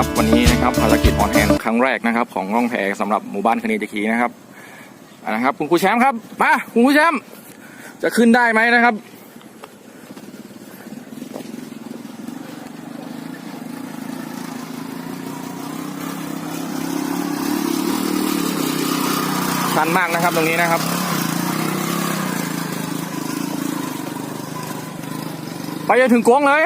ครับวันนี้นะครับภารกิจออนแฮนครั้งแรกนะครับ ของร่องแพสำหรับหมู่บ้านคณีตะคีนะครับนะครับ คุณครูแชมป์ครับมาคุณครูแชมป์จะขึ้นได้ไหมนะครับชันมากนะครับตรงนี้นะครับไปจนถึงกวงเลย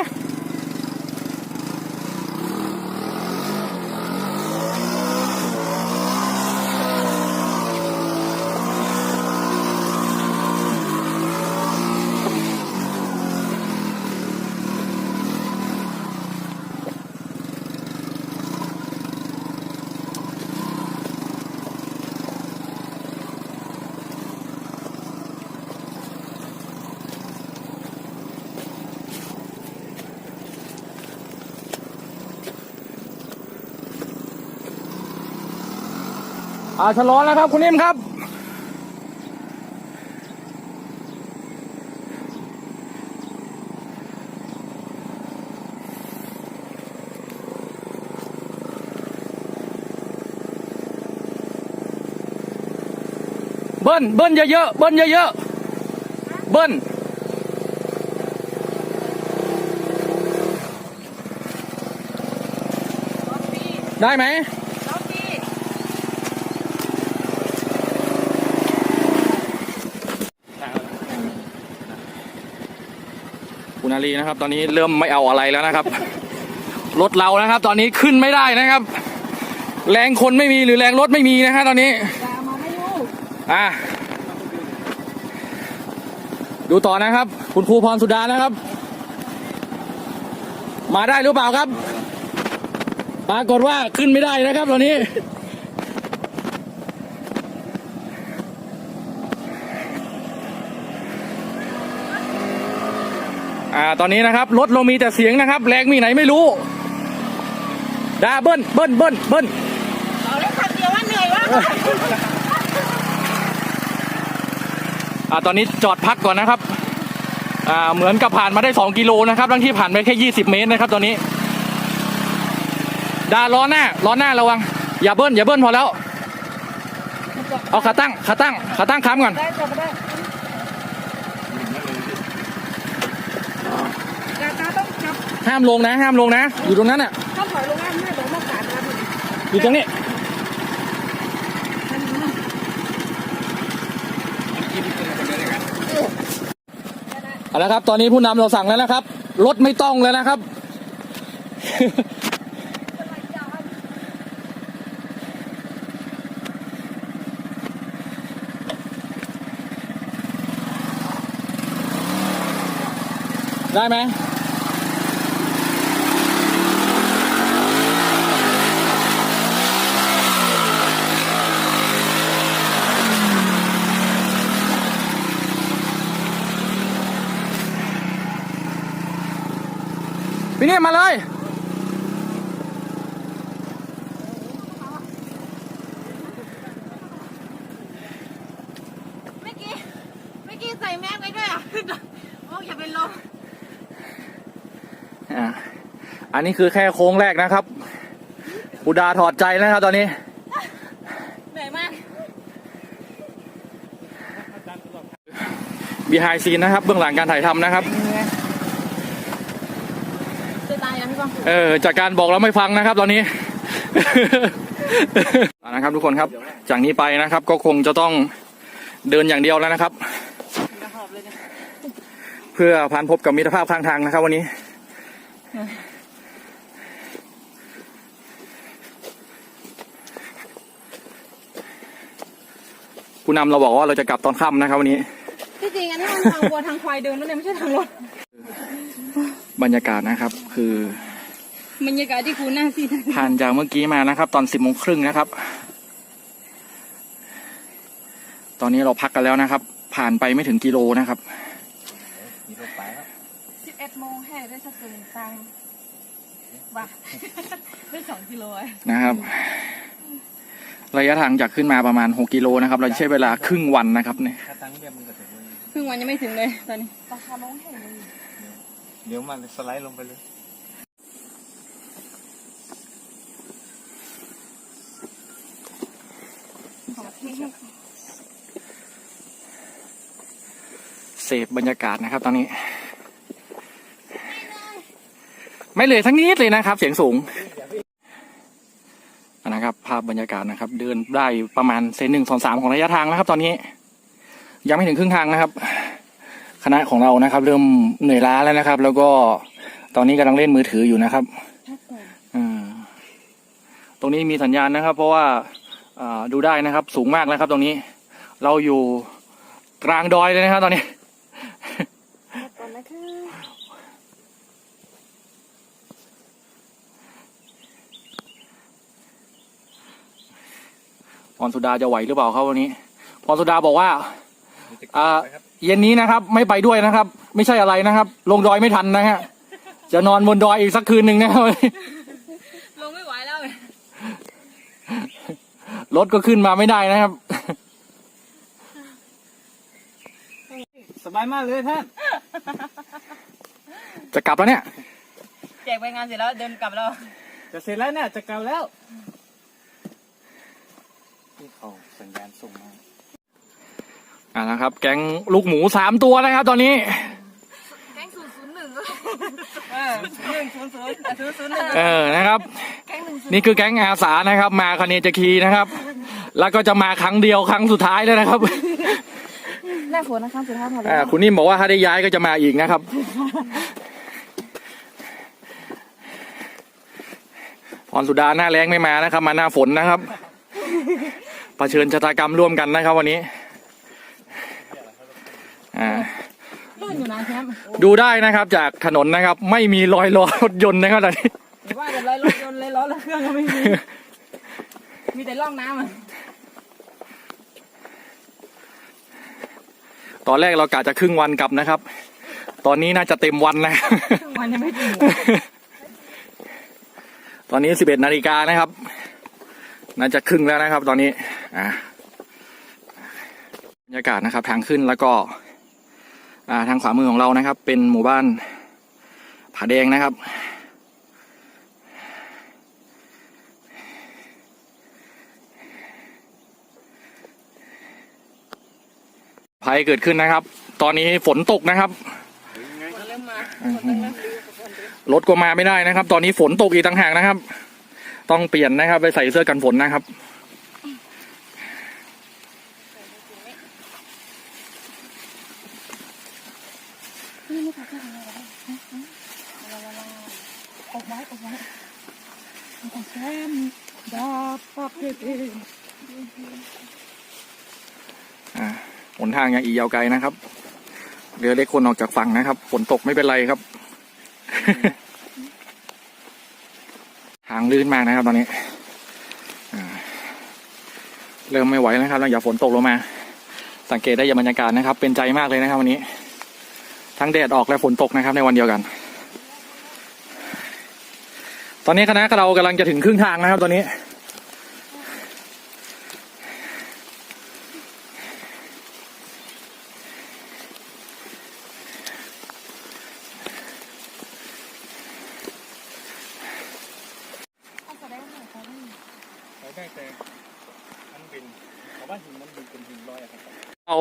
อ่าชะลอแล้วครับ คุณนิ่มครับ เบิ้ลเบิ้ลเยอะๆเบิ้ลเยอะๆเบิ้ลได้ไหม คุณอาลีนะครับ ตอนนี้เริ่มไม่เอาอะไรแล้วนะครับ รถเรานะครับ ตอนนี้ขึ้นไม่ได้นะครับ แรงคนไม่มีหรือแรงรถไม่มีนะฮะตอนนี้อะดูต่อนะครับ คุณครูพรสุดานะครับ มาได้หรือเปล่าครับ ปรากฏว่าขึ้นไม่ได้นะครับ ตอนนี้ อ่าตอนนี้นะครับรถเรามีแต่เสียงนะครับ แรงมีไหนไม่รู้ดาเบิ้ลเบิ้ลเบิ้ลเบิ้ลเอาเลยคำเดียวว่าเหนื่อยว่ากอ่าตอนนี้จอดพักก่อนนะครับอ่าเหมือนกับผ่านมาได้สองกิโลนะครับทั้งที่ผ่านไปแค่ยี่สิบเมตรนะครับ ตอนนี้ดาล้อหน้าล้อหน้าระวัง อย่าเบิ้ลอย่าเบิ้ลพอแล้ว เอาขาตั้งขาตั้งขาตั้งค้ำก่อน ได้จบได้กาตาต้องจับ ห้ามลงนะ ห้ามลงนะ อยู่ตรงนั้นอะต้องถอยลงมาไม่ลงมาขาดนะอยู่ตรงนี้เอาละครับ ตอนนี้ผู้นำเราสั่งแล้วนะครับ รถไม่ต้องแล้วนะครับ ได้ไหม นี่มาเลยเมื่อกี้เมื่อกี้ใส่แมสไว้ด้วยอะโอ้อย่าเป็นลมอะอันนี้คือแค่โค้งแรกนะครับปูดาถอดใจแล้วนะครับตอนนี้ เหนื่อยมาก บีไฮซีนนะครับ เบื้องหลังการถ่ายทำนะครับจะตายยังพี่ก้อง เออจากการบอกแล้วไม่ฟังนะครับ ตอนนี้อะนะครับ ทุกคนครับ จากนี้ไปนะครับ ก็คงจะต้องเดินอย่างเดียวแล้วนะครับจะหอบเลยเนี่ยเพื่อพันพบกับมิตรภาพข้างทางนะครับ วันนี้ผู้นำเราบอกว่าเราจะกลับตอนค่ำนะครับ วันนี้ที่จริงอันนี้มันทางวัวทางควายเดินแล้วเนี่ยไม่ใช่ทางรถบรรยากาศนะครับคือ บรรยากาศที่คุณน่าสิผ่านจากเมื่อกี้มานะครับ ตอนสิบโมงครึ่งนะครับ ตอนนี้เราพักกันแล้วนะครับ ผ่านไปไม่ถึงกิโลนะครับสิบเอ็ดโมงให้ได้สักเกินตังบ้าได้สองกิโลอะนะครับ ระยะทางจากขึ้นมาประมาณหกกิโลนะครับ เราใช้เวลาครึ่งวันนะครับเนี่ยถ้าตั้งเรียมมันก็ถึงเลยครึ่งวันยังไม่ถึงเลยตอนนี้ราคาลงแห่งเลยเดี๋ยวมันสไลด์ลงไปเลย พบรรยากาศนะครับ ตอนนี้ ไม่เลยทั้งนิดเลยนะครับ เสียงสูงนะครับ ภาพบรรยากาศนะครับ เดินได้ประมาณเซนหนึ่งสองสามของระยะทางนะครับ ตอนนี้ ยังไม่ถึงครึ่งทางนะครับ คณะของเรานะครับ เริ่มเหนื่อยล้าแล้วนะครับ แล้วก็ตอนนี้กำลังเล่นมือถืออยู่นะครับพักก่อนอ่าตรงนี้มีสัญญาณนะครับ เพราะว่าอ่าดูได้นะครับ สูงมากแล้วครับ ตรงนี้เราอยู่กลางดอยเลยนะครับตอนนี้ พักก่อนนะคะ พ รสุดาจะไหวหรือเปล่าครับวันนี้ พรสุดาบอกว่าอ่าเย็นนี้นะครับ ไม่ไปด้วยนะครับ ไม่ใช่อะไรนะครับ ลงดอยไม่ทันนะฮะจะนอนบนดอยอีกสักคืนหนึ่งนะครับลงไม่ไหวแล้วรถก็ขึ้นมาไม่ได้นะครับ สบายมากเลยท่าน จะกลับแล้วเนี่ย แจกไปงานเสร็จแล้วเดินกลับแล้ว จะเสร็จแล้วเนี่ยจะกลับแล้ว เขา สัญญาณส่งมาอ่านะครับ แก๊งลูกหมูสามตัวนะครับ ตอนนี้แก๊งศูนย์ศูนย์หนึ่งเออหนึ่งศูนย์ศูนย์ศูนย์ศูนย์หนึ่งเออนะครับ แก๊งหนึ่งศูนย์นี่คือแก๊งอาสานะครับ มาคเนจคีนะครับ แล้วก็จะมาครั้งเดียวครั้งสุดท้ายแล้วนะครับหน้าฝนนะคะสุดท้ายพอแล้อ่าวคุณนิ่มบอกว่าถ้าได้ย้ายก็จะมาอีกนะครับ พรสุดาหน้าแรงไม่มานะครับ มาหน้าฝนนะครับเผชิญชะตากรรมร่วมกันนะครับวันนี้อ่าลื่นอยู่นะแชมป์ดูได้นะครับจากถนนนะครับ ไม่มีรอยล้อรถยนต์นะครับตอนนี้หรือว่าจะเลยรถยนต์เลยล้อรถเครื่องก็ไม่มี มีแต่ร่องน้ำอะตอนแรกเรากะจะครึ่งวันกลับนะครับ ตอนนี้น่าจะเต็มวันนะครึ่งวันยังไม่ถึงตอนนี้สิบเอ็ดนาฬิกานะครับ น่าจะครึ่งแล้วนะครับ ตอนนี้อ่าบรรยากาศนะครับ ทางขึ้นแล้วก็ อ่าทางขวามือของเรานะครับ เป็นหมู่บ้านผาแดงนะครับภัยเกิดขึ้นนะครับ ตอนนี้ฝนตกนะครับเริ่มมารถก็มาไม่ได้นะครับ ตอนนี้ฝนตกอีกต่างหากนะครับ ต้องเปลี่ยนนะครับ ไปใส่เสื้อกันฝนนะครับ นี่ไม่ขาดแค่ไหนเลยลาลาลาอกไว้อกไว้ของแชมดาบปับเด็อ่าหนทางยังอีกยาวไกลนะครับเรือเล็กคนออกจากฝั่งนะครับฝนตกไม่เป็นไรครับ ทางลื่นมากนะครับ ตอนนี้เริ่มไม่ไหวแล้วครับหลังจากฝนตกลงมา สังเกตได้จากบรรยากาศนะครับ เป็นใจมากเลยนะครับวันนี้ ทั้งแดดออกและฝนตกนะครับในวันเดียวกัน ตอนนี้คณะเรากำลังจะถึงครึ่งทางนะครับ ตอนนี้ ได้แต่อันบินเพราะ ว่าหินมันบินเป็นหินลอยอะครับเรา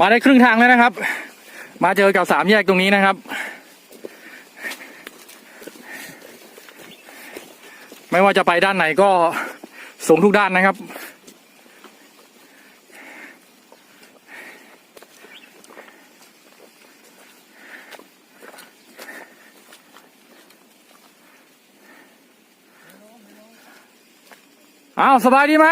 มาได้ครึ่งทางแล้วนะครับ มาเจอกับสามแยกตรงนี้นะครับ ไม่ว่าจะไปด้านไหนก็สูงทุกด้านนะครับ อ้าว สบายดีไหม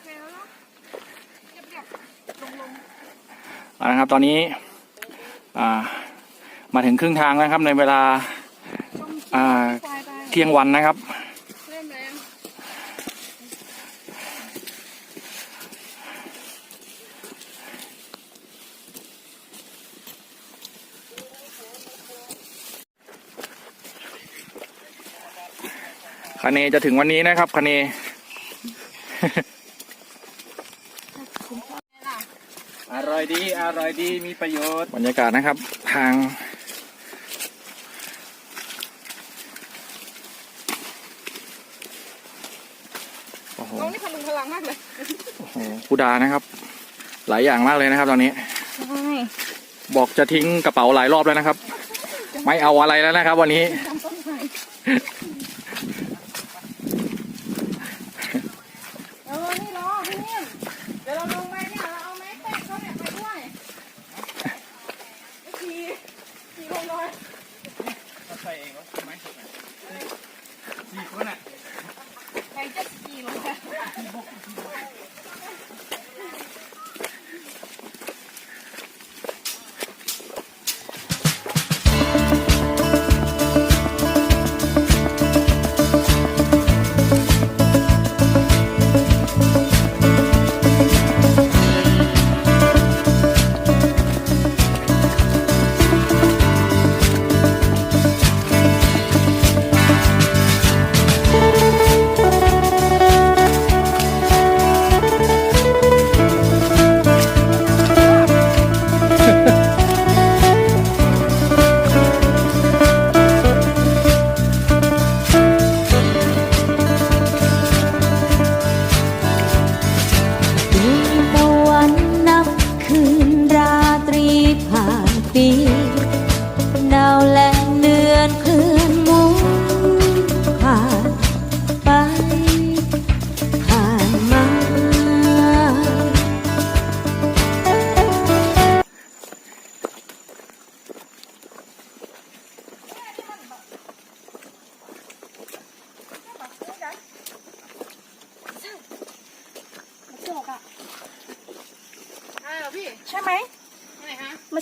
เคแล้วเนาะเรียบเรียบลงลงเอาละครับตอนนี้มาถึงครึ่งทางแล้วครับในเวลาเที่ยงวันนะครับ เล่นแล้ว คเนจะถึงวันนี้นะครับคเนอร่อยดีดี อร่อยดี มีประโยชน์ บรรยากาศนะครับ ทาง โอ้โหเรานี่พลุงพลังมากเลย โอ้โหครูดานะครับ หลายอย่างมากเลยนะครับ ตอนนี้ใช่บอกจะทิ้งกระเป๋าหลายรอบแล้วนะครับ ไม่เอาอะไรแล้วนะครับ วันนี้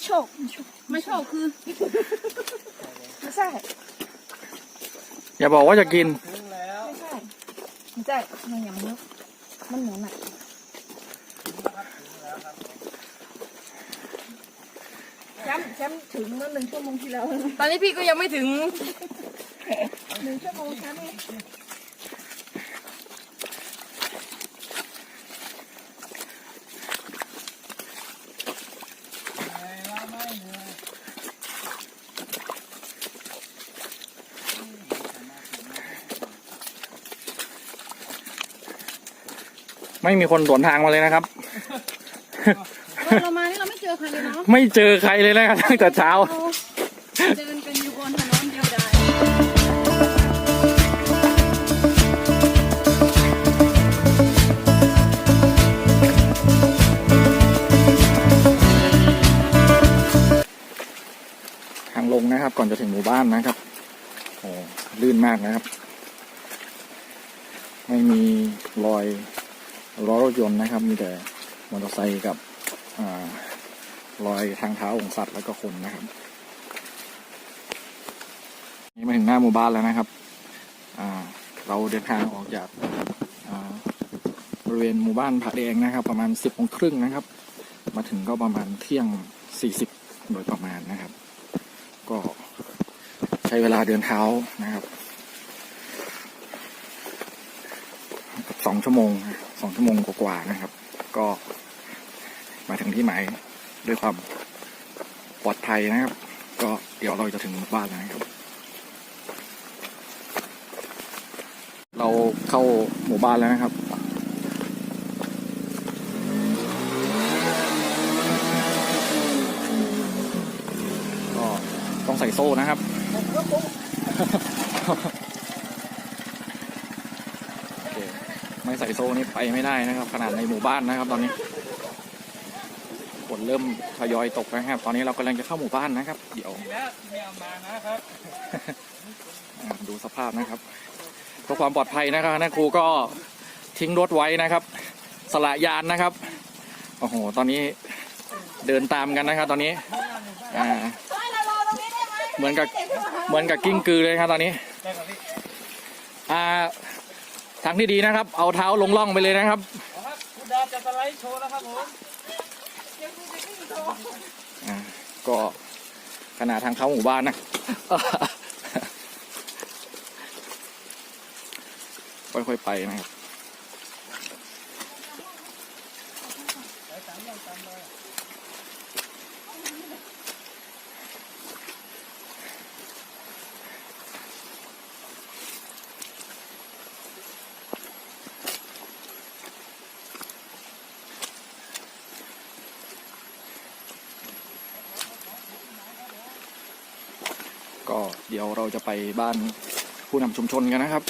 โชกมาโชกมาโชว์คือไม่ใช่อย่าบอกว่าจะกินถึงแล้วไม่ใช่ไม่ใช่มันอย่างนี้มันเหมือนอะแชมป์แชมป์ถึงนั่นหนึ่งชั่วโมงที่แล้ว ตอนนี้พี่ก็ยังไม่ถึงหนึ่งชั่วโมงแชมป์เอง ไม่มีคนสวนทางมาเลยนะครับ เรามานี่เราไม่เจอใครเลยเนาะไม่เจอใครเลยนะครับตั้งแต่เช้า เราเดินกันอยู่บนถนนเดียวดายทางลงนะครับ ก่อนจะถึงหมู่บ้านนะครับโอ้ลื่นมากนะครับ ไม่มีรอย ล้อรถยนต์นะครับ มีแต่มอเตอร์ไซค์กับอรอยทางเท้าของสัตว์แล้วก็คนนะครับนี่มาถึงหน้าหมู่บ้านแล้วนะครับเราเดินทางออกจากบริเวณหมู่บ้านผาแดงนะครับ ประมาณสิบโมงครึ่งนะครับ มาถึงก็ประมาณเที่ยงสี่สิบโดยประมาณนะครับ ก็ใช้เวลาเดินเท้านะครับสองชั่วโมงส องชั่วโมงกว่าๆนะครับ ก็มาถึงที่หมายด้วยความปลอดภัยนะครับ ก็เดี๋ยวเราจะถึงบ้านแล้วนะครับ เราเข้าหมู่บ้านแล้วนะครับก็ต้องใส่โซ่นะครับ โอเค ไม่ใส่โซ่นี่ไปไม่ได้นะครับ ขนาดในหมู่บ้านนะครับ ตอนนี้ฝนเริ่มทยอยตกนะครับ ตอนนี้เรากำลังจะเข้าหมู่บ้านนะครับ เดี๋ยวดีแล้วที่ไม่เอามานะครับอ่าดูสภาพนะครับเพื่อความปลอดภัยนะครับนะครูก็ทิ้งรถไว้นะครับ สละยานนะครับโอ้โหตอนนี้เดินตามกันนะครับ ตอนนี้อ่าเหมือนกับเหมือนกับกิ้งกือเลยครับตอนนี้ได้ครับพี่อ่า ทางที่ดีนะครับ เอาเท้าลงล่องไปเลยนะครับเอาครับคุณดาจะสไลด์โชว์แล้วครับผมอ่าก็ขนาดทางเข้าหมู่บ้านนะค่อยๆไปนะครับ ไปสามอย่างตามเลย ก็เดี๋ยว เราจะไปบ้านผู้นำชุมชนกันนะครับ